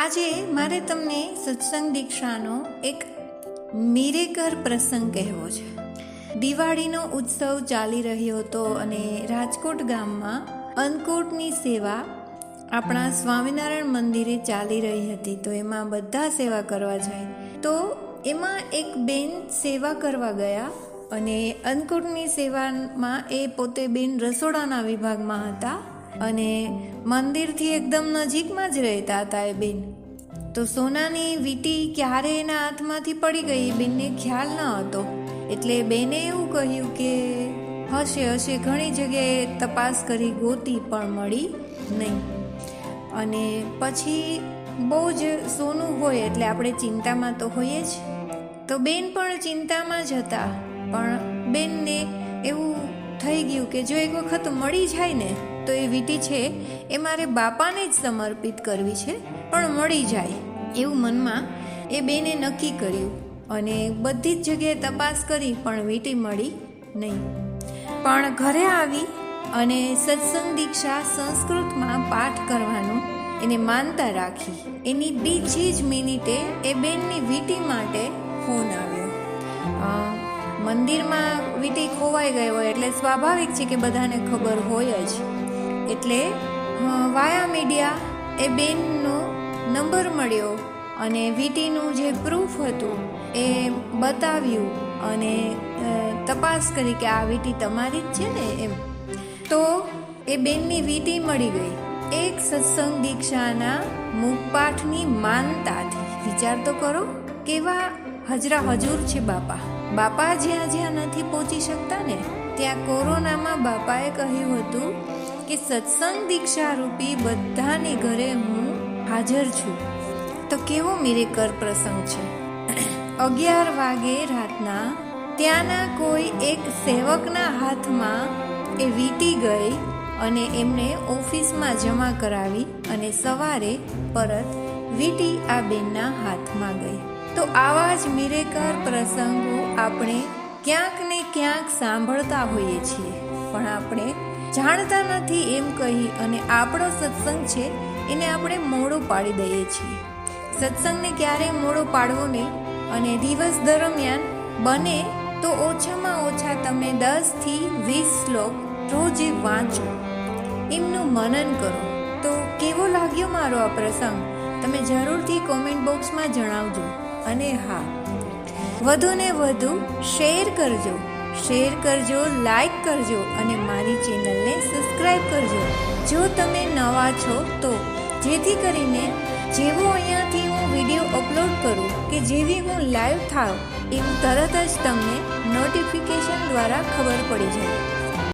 આજે મારે તમને સત્સંગ દીક્ષાનો એક મિરેકર પ્રસંગ કહેવો છે. દિવાળીનો ઉત્સવ ચાલી રહ્યો હતો અને રાજકોટ ગામમાં અન્નકૂટની સેવા આપણા સ્વામિનારાયણ મંદિરે ચાલી રહી હતી, તો એમાં બધા સેવા કરવા જાય. તો એમાં એક બેન સેવા કરવા ગયા અને અન્નકૂટની સેવામાં એ પોતે બેન રસોડાના વિભાગમાં હતા. અને મંદિરથી એકદમ નજીકમાં જ રહેતા હતા એ બેન. તો સોનાની વીંટી ક્યારે એના હાથમાંથી પડી ગઈ એ બેનને ખ્યાલ ન હતો. એટલે બેને એવું કહ્યું કે, હશે હશે, ઘણી જગ્યાએ તપાસ કરી ગોતી પણ મળી નહીં. અને પછી બહુ જ સોનું હોય એટલે આપણે ચિંતામાં તો હોઈએ જ. તો બેન પણ ચિંતામાં જ હતા. પણ બેનને એવું થઈ ગયું કે જો એક વખત મળી જાય ને તો એ વીંટી છે, એ મારે બાપાને જ સમર્પિત કરવી છે, પણ મળી જાય એવું મનમાં એ બેને નક્કી કર્યું અને બધી જ જગ્યાએ તપાસ કરી પણ વીંટી મળી નહીં. પણ ઘરે આવી અને સત્સંગ દીક્ષા સંસ્કૃતમાં પાઠ કરવાનું એને માનતા રાખી. એની બીજી જ મિનિટે એ બેનની વીંટી માટે ફોન આવ્યો. મંદિરમાં વીંટી ખોવાઈ ગઈ હોય એટલે સ્વાભાવિક છે કે બધાને ખબર હોય જ. એટલે વાયા મીડિયા એ બેનનો નંબર મળ્યો અને વીંટીનું જે પ્રૂફ હતું એ બતાવ્યું અને તપાસ કરી કે આ વીટી તમારી જ છે ને એમ. તો એ બેનની વીંટી મળી ગઈ. એક સત્સંગ દીક્ષાના મુખપાઠની માનતાથી. વિચાર તો કરો, કેવા હજરા હજુર છે બાપા. બાપા જ્યાં જ્યાં નથી પહોંચી શકતા ને, ત્યાં કોરોનામાં બાપાએ કહ્યું હતું કે સત્સંગ દીક્ષા રૂપી બધાની ઘરે હું હાજર છું. તો કેવો મિરેકર પ્રસંગ છે? અગિયાર વાગે રાતના ત્યાંના કોઈ એક સેવકના હાથમાં એ વીંટી ગઈ અને એમને ઓફિસમાં જમા કરાવી અને સવારે પરત વીંટી આ બેનના હાથમાં ગઈ. તો આવા જ મિરેકર પ્રસંગો આપણે ક્યાંક ને ક્યાંક સાંભળતા હોઈએ છીએ. પણ આપણે જાણતા નથી એમ કહી અને આપણો સત્સંગ છે એને આપણે મોડો પાડી દઈએ છીએ. સત્સંગને ક્યારેય મોડો પાડવો નહીં અને દિવસ દરમિયાન બને તો ઓછામાં ઓછા તમે દસથી વીસ શ્લોક રોજે વાંચો. એમનું મનન કરો. તો કેવો લાગ્યો મારો આ પ્રસંગ? તમે જરૂરથી કોમેન્ટ બોક્સમાં જણાવજો. અને હા, વધુને વધુ શેર કરજો. શેર કરજો, લાઈક કરજો અને મારી ચેનલને સબસ્ક્રાઈબ કરજો. જો તમે નવા છો તો જેથી કરીને જેવો અહીંયાથી હું વીડિયો અપલોડ કરું કે જેવી હું લાઈવ થાવ એવું તરત જ તમને નોટિફિકેશન દ્વારા ખબર પડી જાય.